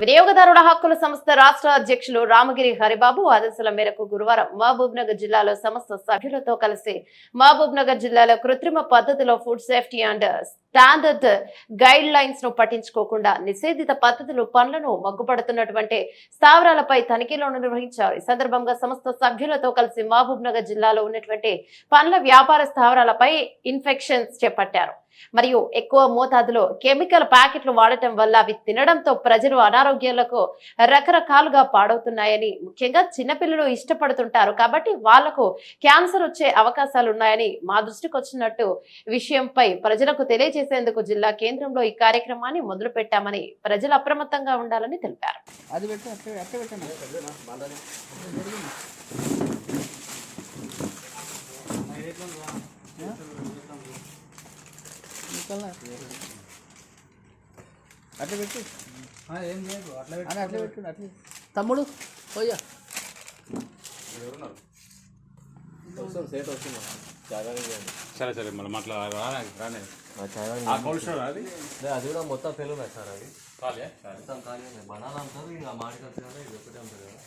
వినియోగదారుల హక్కుల సంస్థ రాష్ట్ర అధ్యక్షులు రామగిరి హరిబాబు ఆదేశాల మేరకు గురువారం మహబూబ్ నగర్ జిల్లాలో సంస్థ సభ్యులతో కలిసి మహబూబ్ నగర్ జిల్లాలో కృత్రిమ పద్ధతిలో food safety and standard guide లైన్స్ను పట్టించుకోకుండా నిషేధిత పద్ధతులు పనులను మగ్గుపడుతున్నటువంటి స్థావరాలపై తనిఖీలను నిర్వహించారు. ఈ సందర్భంగా సంస్థ సభ్యులతో కలిసి మహబూబ్ నగర్ జిల్లాలో ఉన్నటువంటి పండ్ల వ్యాపార స్థావరాలపై ఇన్ఫెక్షన్స్ చేపట్టారు. మరియు ఎక్కువ మోతాదులో కెమికల్ ప్యాకెట్లు వాడటం వల్ల అవి తినడంతో ప్రజలు అనారోగ్యాలకు రకరకాలుగా పాడవుతున్నాయని ముఖ్యంగా చిన్నపిల్లలు ఇష్టపడుతుంటారు కాబట్టి వాళ్ళకు క్యాన్సర్ వచ్చే అవకాశాలు ఉన్నాయని మా దృష్టికి వచ్చినట్టు విషయంపై ప్రజలకు తెలియజేసేందుకు జిల్లా కేంద్రంలో ఈ కార్యక్రమాన్ని మొదలు పెట్టామని ప్రజలు అప్రమత్తంగా ఉండాలని తెలిపారు. అట్లా పెట్టు. ఏం లేదు అట్లా అట్లా పెట్టు అట్లా తమ్ముడు పోయా సరే సరే మళ్ళీ మాట్లా రానే. అది? అదే అది కూడా మొత్తం ఫెయిల్ ఉన్నాయి సార్ అది మొత్తం ఖాళీ ఉన్నాయి. బనానా అంటారు ఇంకా మామిడి కలిసి కదా ఇది ఒకటే ఉంటుంది కదా.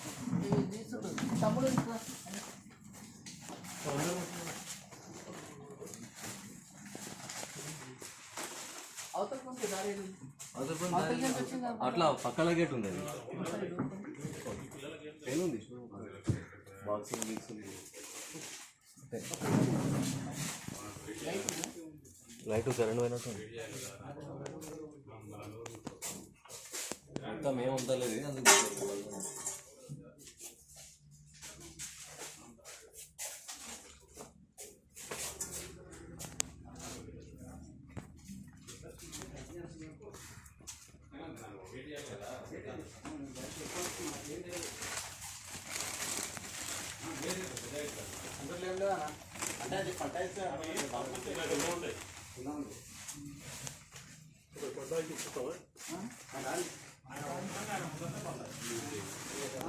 అవతల అట్లా పక్కల గేట్ ఉంది అది. ఉంది. బాక్సింగ్ లైట్ కరెంట్ పోయినట్టు. మొత్తం ఏం ఉండలేదు అందుకు.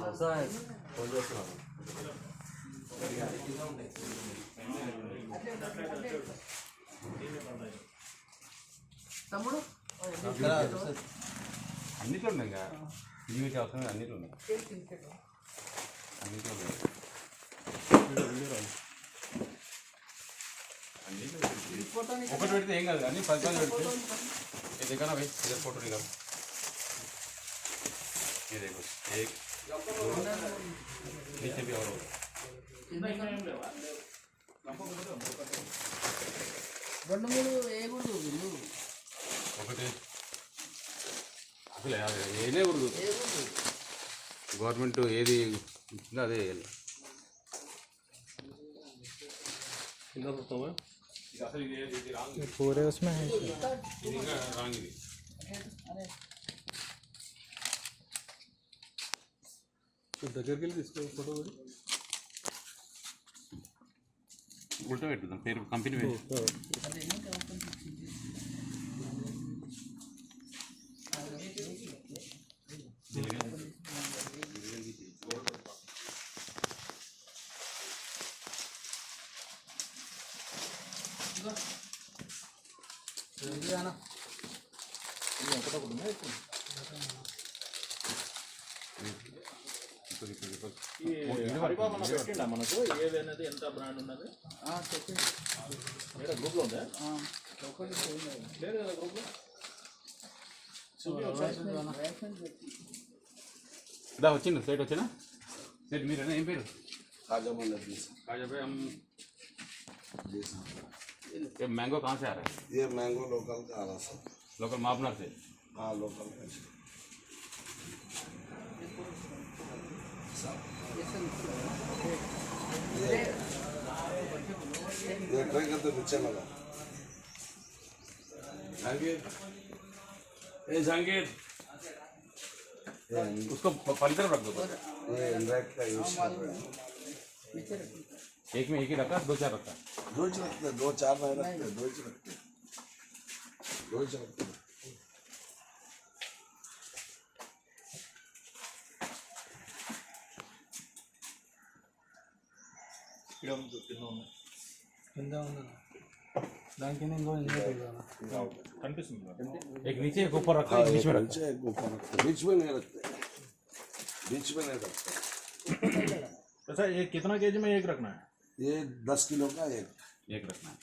వస్తాయి. ఫోన్ చేస్తున్నాను తమ్ముడు అన్నిట్లో ఉన్నాయి ఇంకా జీవిత అవసరం అన్నిట్లో ఉన్నాయి అన్నిట్లో ఉన్నాయి ఒకటి పెడితే ఏం కాదు అన్ని పది పది పెడితే ये देखा ना भाई इधर फोटो निकाल ये देखो एक दो नीचे भी और होगा రెండు మూడు వేయకూడదు వీళ్ళు ఒకటి అసలు ఏనే కూడదు వేయకూడదు గవర్నమెంట్ ఏది ఇచ్చిందో అదే వేయాలి ఇది అసలు ఇది ఇది రాంగ్ पूरे उसमें है ఇది ఇంకా రాంగ్ ఇది అరే దగ్గరికి వెళ్ళి తీసుకో ఫోటో కూడా ఉల్టా పెట్టుదాం పేరు కంపెనీ పెట్టిండా మనకు? ఏదైనది ఎంత బ్రాండ్ ఉన్నది? చెప్పింది ఏడా గ్రూప్లో ఉందా? లేదు కదా గ్రూప్లో దా వచ్చినా సెట్ మీరేనా? ఏం పేరు? కాజాబాయ్ కాజాబాయ్ ये मैंगो कहाँ से आ रहा है? ये मैंगो लोकल का आ रहा सर लोकल मापनर से? हाँ लोकल का ये ट्राई करते नीचे लगा. जहांगीर। ए जहांगीर। उसको प- पली तरफ़ रख दो। ये का यूज़ कर रहे हैं। एक में एक ही रखा दो चार रखा दो ही रखते हैं, दो चार नहीं रखते दो ही रखते हैं। दो ही रखते हैं। కింద ఉంది కింద ఉంది కనిపిస్తుంది మేడం. एक नीचे एक ऊपर रखो एक बीच में रखो नीचे एक ऊपर रखते बीच में नहीं रखते बीच में नहीं रखते अच्छा ये कितना केजी में एक रखना है ये दस किलो का एक। एक रखना है।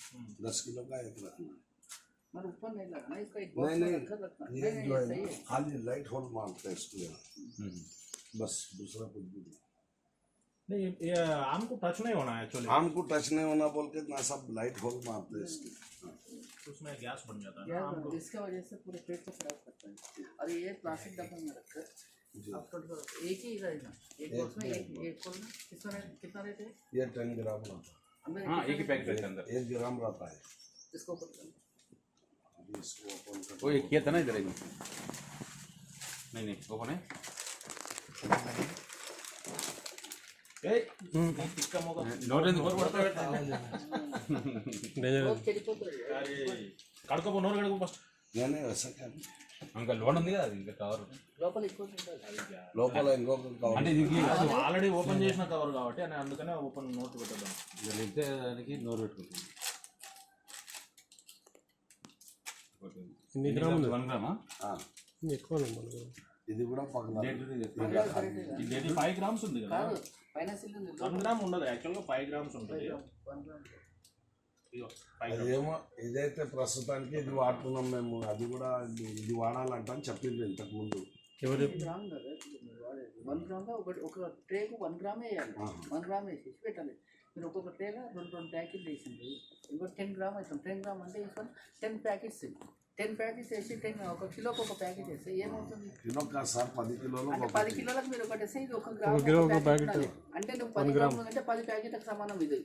दस किलो का एक रखना మరి ऊपर नहीं लगना इसका एक नहीं नहीं रखकर ये नहीं, जो है खाली लाइट होल मारते हैं इसको यहाँ। हम्म। बस दूसरा कुछ भी नहीं। नहीं ये- आम को टच नहीं होना है एक्चुअली आम को टच नहीं होना बोल के ना सब लाइट होल मारते हैं इसकी। उसमें गैस बन जाता है इसका वजह से पूरे पेट को खराब करता है। और ये प्लास्टिक डब्बा में रखकर एक ही रहेगा एक बॉक्स में एक एक खोलना कितना रेट कितना रेट है ये टेन ग्राम रहता अंदर हाँ कितना एक ही रेट पैकेट रहता है अंदर है एक ग्राम रहता है है? इसको ओपन करना अभी इसको ओपन कर वो एक किया था ना इधर एक नहीं नहीं ओपन है ఏయ్, ఈ తిక్క మొగ. నోట్ ఎందుకు పడతా ఓ, చెడిపోతుంది అరే, కడుకోపో నోరు కడుకో ఫస్ట్ నేనే వస్తాను. ఇంకా లోన్ ఉంది కదా ఇంకా కవర్. లోపల లోపల ఇంకొక కవర్. అంటే ఇది ఆల్రెడీ ఓపెన్ చేసిన కవర్ కాబట్టి అని అందుకనే ఓపెన్ నోట్ పెట్టడం వెళ్తే దానికి నోరు పెట్టుకుంటుంది. వన్ గ్రామా? ఇది కూడా ఫైవ్ గ్రామ్స్ ఉంది కదా. వన్ గ్రామ్ ఉండదు. యాక్చువల్గా ఫైవ్ గ్రామ్స్ ఉంటాయి అదేమో ఇదైతే ప్రస్తుతానికి ఇది వాడుతున్నాం మేము. అది కూడా ఇది- వాడాలంట అని చెప్పింది ఇంతకు ముందు గ్రామ్ కదా. వన్ గ్రామ్ ఒకటి ఒక ట్రేకు వన్ గ్రామ్ వేయాలి. వన్ గ్రామ్ వేసేసి పెట్టాలి. మీరు ఒక్కొక్క ట్రేలో రెండు రెండు ప్యాకెట్లు వేసింది ఇంకోటి టెన్ గ్రామ్ అవుతుంది టెన్ గ్రామ్ అంటే ఇప్పుడు టెన్ ప్యాకెట్స్. టెన్ ప్యాకెట్స్ వేసి టెన్ ఒక కిలోకి ఒక ప్యాకెట్ వేస్తే ఏమవుతుంది? కిలో కాదు సార్? పది కిలోలు అంటే పది కిలోలకు మీరు ఒకటి వేస్తే ఇది ఒక గ్రామ్. అంటే నువ్వు పది గ్రాములు అంటే పది ప్యాకెట్లకు సమానం ఇది.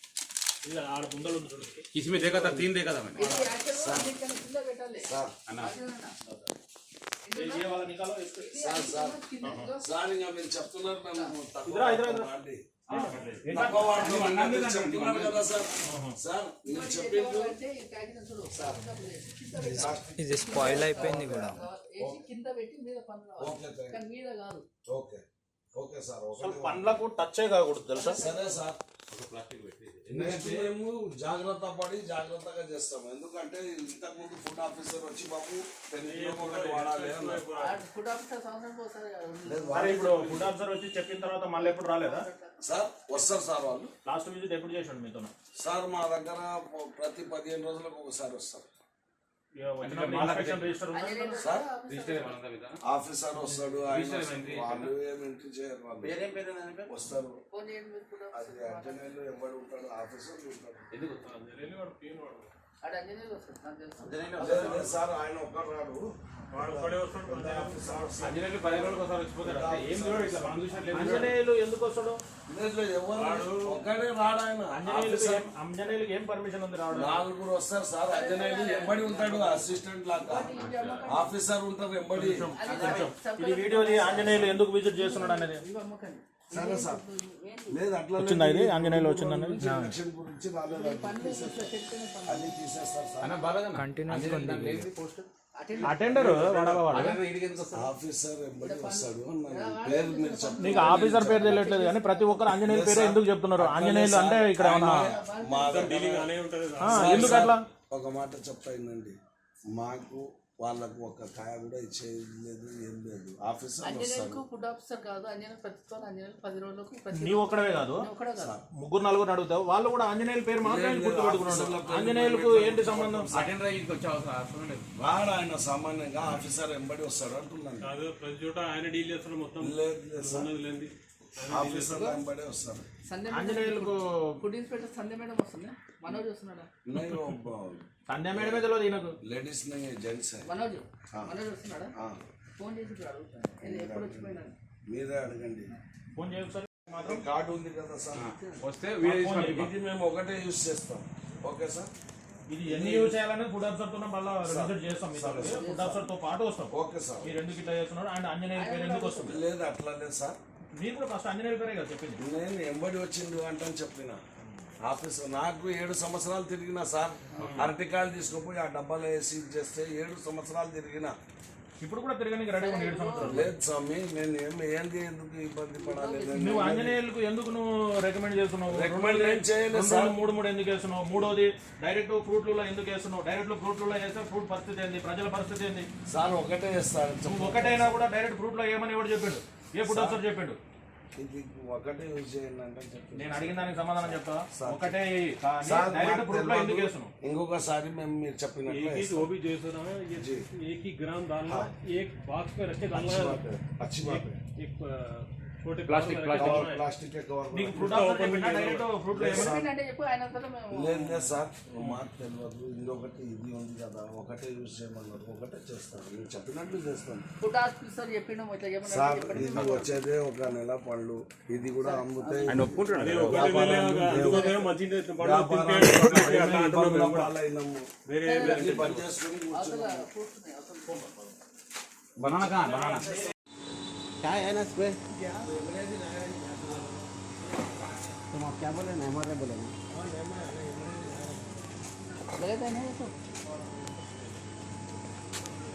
ఇది ఆడ ముందర ఉంది చూడు. किसी में देखा था तीन देखा था मैंने ఇది యాక్చువల్గా అన్నిటికన్నా కింద పెట్టాలి అన్నా ये ये वाला निकालो इसको సార్ సార్ కింద ఇదిగో. సార్ ఇంకా మీరు చెప్తున్నారు మేము తక్కువ ఇదిరా, ఇదిరా, ఇదిరా. వాడతాం అండి. తక్కువ వాడతాం అన్నా మీరు చెప్తున్నారు కదా సార్ సార్ మీరు చెప్పిండ్రు అంటే ఈ ప్యాకెట్ చూడు కింద పెట్టాలి. ఇది స్పాయిల్ అయిపోయింది కూడా వేసి కింద పెట్టి మీద పన్ను రావాలి. Okay thanks. కానీ మీద కాదు ఓకే ఓకే సార్ అసలు ఓకే పండ్లకు టచ్ కాకూడదు తెలుసా సరే సార్ నెక్స్ట్ మేము జాగ్రత్త పడి జాగ్రత్తగా చేస్తాం. ఎందుకంటే ఇంతకు ముందు ఫుడ్ ఆఫీసర్ వచ్చి బాబు టెన్ కిలో ఒకటి వాడాలి అన్నారు. ఫుడ్ ఆఫీసర్ సంవత్సరానికి ఒకసారి లేదు, మరి ఇప్పుడు ఫుడ్ ఆఫీసర్ వచ్చి చెప్పిన తర్వాత మళ్ళీ ఎప్పుడు రాలేదా? సార్ వస్తారు సార్ వాళ్ళు. లాస్ట్ విజిట్ ఎప్పుడు చేసాడు మీతో సార్ మా దగ్గర ప్రతి పదిహేను రోజులకు ఒకసారి వస్తారు. ఆఫీసర్ వస్తాడు? వాళ్ళు ఏం ఎంట్రీ చేయరు వాళ్ళు. వస్తారు. అది. అంజనేయులు ఎవడు ఉంటాడు ఆఫీసర్ ఉంటాడు. సార్ ఆయన ఒక్కరు రాడు. అంజనేయులు ఎందుకు వస్తాడు? లేదు లేదు, ఎవరు ఒక్కడే రాడు ఆయన. అంజనేయులు ఏం పర్మిషన్ ఉంది రావడం నాలుగురు వస్తారు సార్. అంజనేయులు ఎంబడి ఉంటాడు అసిస్టెంట్ లాగా. ఆఫీసర్ ఉంటారు ఎంబడి. ఇది వీడియోది ఆంజనేయులు ఎందుకు విజిట్ చేస్తున్నాడు అనేది. సరే సార్. లేదు అట్లా వచ్చిందా ఇది? ఆంజనేయులు వచ్చిందని ఎలక్షన్ గురించి రాలేదు అన్ని తీసేస్తారు సార్. అన్న బాగా కంటిన్యూస్ పోస్ట్ అటెండర్? ఆఫీసర్ వస్తాడు. పేరు మీరు చెప్పండి. నీకు ఆఫీసర్ పేరు తెలియట్లేదు కానీ ప్రతి ఒక్కరు ఆంజనేయుల పేరు ఎందుకు చెప్తున్నారు? ఆంజనేయులు అంటే ఇక్కడ ఏమన్నా మా ఆ, ఎందుకు అట్లా? ఒక మాట చెప్తా వినండి. మాకు వాళ్ళకు ఒక కాయ కూడా ఇచ్చేది లేదు ఏం లేదు. ఆఫీసర్ వస్తాడు. అంజనీయులకు ఫుడ్ ఆఫీసర్ కాదు అంజనీయులు ప్రతితో అంజనీయులు పది రోజులకు ప్రతి నీవు ఒక్కడవే కాదు. ఒక్కడే కాదు. ముగ్గురు నలుగురు అడుగుతావు. వాళ్ళు కూడా ఆంజనేయుల పేరు మాత్రమే గుర్తు పెట్టుకున్నాడు ఆంజనేయులకు ఏంటి సంబంధం? అటెండర్ అయ్యి వచ్చే అవసరం లేదు వాడు ఆయన సామాన్యంగా ఆఫీసర్ ఎంబడి వస్తాడు అంటున్నాను. కాదు ప్రతి చోట ఆయన డీల్ చేస్తాడు మొత్తం. లేదు లేదు మేడం వస్తుంది. మేడమే జెంట్స్ అడగండి. ఫోన్ మాత్రం ఉంది కదా సార్. వస్తే ఇది మేము ఒకటే యూజ్ చేస్తాం. Okay sir? ఇది ఎన్ని యూజ్ చేయాలని ఫుడ్ అబ్సర్తో మళ్ళీ చేస్తాం ఫుడ్ అబ్సర్తో పాటు వస్తాం. Okay sir. మీరు ఎందుకు ఇట్లా చేస్తున్నారు అండ్ ఆంజనేయ పేరు ఎందుకు వస్తుంది? లేదు అట్లా లేదు సార్. మీరు కూడా ఫస్ట్ ఆంజనేయుల పేరే కదా చెప్పింది. నేను ఎంబడి వచ్చింది అంటే అని చెప్పిన. ఆఫీస్ నాకు ఏడు సంవత్సరాలు తిరిగిన సార్ అరటికాయలు తీసుకుపోయి ఆ డబ్బాలో వేసి చేస్తే ఏడు సంవత్సరాలు తిరిగిన. ఇప్పుడు కూడా తిరగడానికి రెడీ ఉంది ఏడు సంవత్సరాలు. లేదు స్వామి నేను ఏం ఏంది ఎందుకు ఇబ్బంది పడాలి? నువ్వు ఆంజనేయులకు ఎందుకు నువ్వు రికమెండ్ చేస్తున్నావు? Recommend ఏం చేయలేదు సార్. మూడు మూడు ఎందుకు వేస్తున్నావు? మూడోది డైరెక్ట్ ఫ్రూట్లలో ఎందుకు వేస్తున్నావు? డైరెక్ట్ ఫ్రూట్లలో వేస్తే ఫ్రూట్ పరిస్థితి ఏంది? ప్రజల పరిస్థితి ఏంది? సార్ ఒకటే చేస్తారు నువ్వు ఒకటైనా కూడా డైరెక్ట్ ఫ్రూట్లో ఏమని ఎవడు చెప్పిండు? ఏ ఫుడ్ ఆఫీసర్ చెప్పిండు ఇది ఒకటే యూజ్ చేయండి అంటే చెప్పి నేను అడిగిన దానికి సమాధానం చెప్తా ఒకటే ఎయ్యి. కానీ సార్ డైరెక్ట్ మాకు ఫ్రూట్ లో ఎందుకు తెలియదు. వేస్తున్నావు ఇంకొకసారి మేము మీరు చెప్పినట్లు एक ही వేస్తాం. वो भी जैसे ना ये एक ही ग्राम डालना एक बॉक्स पे रख के डालना अच्छी बात है अच्छी बात है एक अ, ప్లాస్టిక్ ప్లాస్టిక్ లేదు సార్ మాట తెలియదు. ఇదొకటి ఇది ఉంది కదా ఒకటే యూజ్ చేయమన్నారు. ఒకటే చేస్తాను నేను చెప్పినట్టు చేస్తాను సార్ ఇది వచ్చేదే ఒక నెల పళ్ళు. ఇది కూడా అమ్ముతే బనానా బనానా क्या है ना इसमें? तुम आप क्या बोले? नहमर है बोले बोले थे ना तो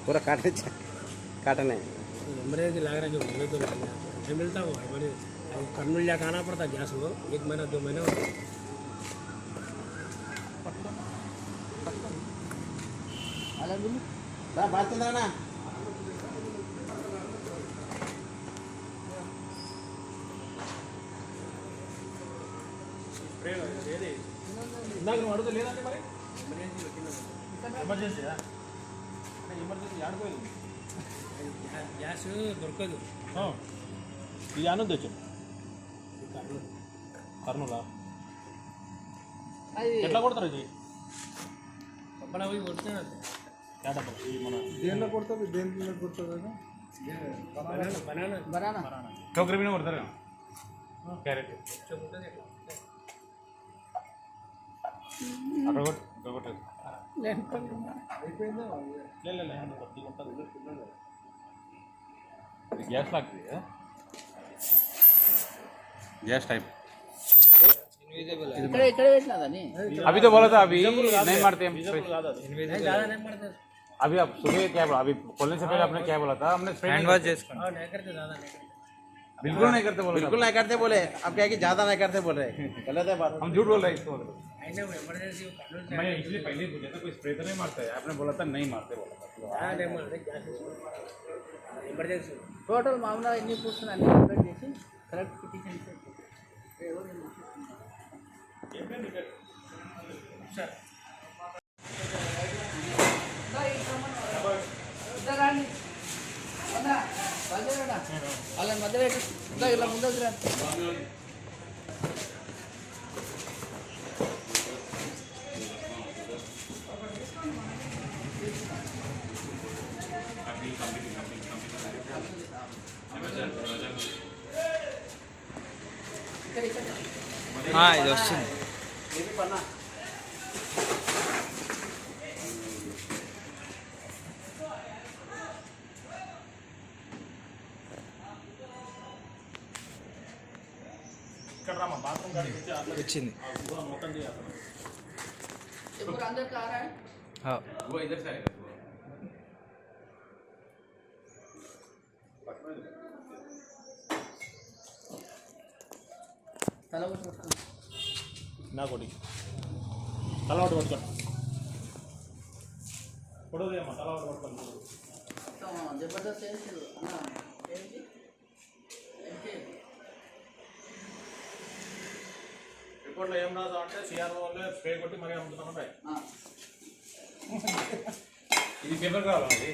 पूरा काटे काटने हमरे के लग रहा है जो तो नहीं मिलता वो है बड़े कल मिल जाकर आना पड़ता गैस वो एक महीना दो महीना अलग हाँ, बात ना। ఇందాక నువ్వు అడుగుతా లేదంటే మరి? ఎమర్జెన్సీ ఎమర్జెన్సీ ఆడిపోయింది గ్యాస్ దొరకదు. ఇది ఆనంద్ వచ్చాను కర్నూలా. ఎట్లా కొడతారు ఇది? మన దేంట్లో కొడతారు? దేంట్లో కొడతారు బనానా బనానా. కొడతారు క్యారెట్. గ్యాస్ లాగుతుంది కదా? గ్యాస్ टाइप ఇక్కడ ఇక్కడ పెట్టినదని अभी तो बोला था अभी नहीं मारते हम Visible కాదు అది. ज़्यादा नहीं पड़ता अभी आप सुबह क्या बोला अभी खोलने से पहले आपने क्या बोला था हमने स्प्रे नहीं किया। हाँ नहीं करते ज़्यादा नहीं करते बिल्कुल नहीं करते बोला बिल्कुल नहीं करते बोले अब क्या है कि ज्यादा नहीं करते बोल रहे गलत है बात हम झूठ बोल रहे हैं इसको ऐसे वो इमरजेंसी वो कर्नूल से मैं इसलिए पहले ही पूछा था कोई स्प्रे तो नहीं मारता है आपने बोला था नहीं मारते बोला था ज़्यादा नहीं मारते गैस इमरजेंसी టోటల్ మామూలుగా ఎన్ని కూర్చుని అన్ని కంప్లీట్ చేసి కరెక్ట్ పిటిషన్ వాళ్ళ మధ్యలో పెట్టు. ఇంకా ఇలా ముందుకు ఇది వస్తుంది. వచ్చింది. మొత్తం నాకోటి తల ఒకటి పట్టుకోండి పొడవలేమ్మా తల ఒకటి పట్టుకోండి రిపోర్ట్లో ఏం రాదు అంటే సిఆర్ఓ వాళ్ళే స్ప్రే కొట్టి మరీ అమ్ముతున్నాం ఇది పేపర్ కావాలండి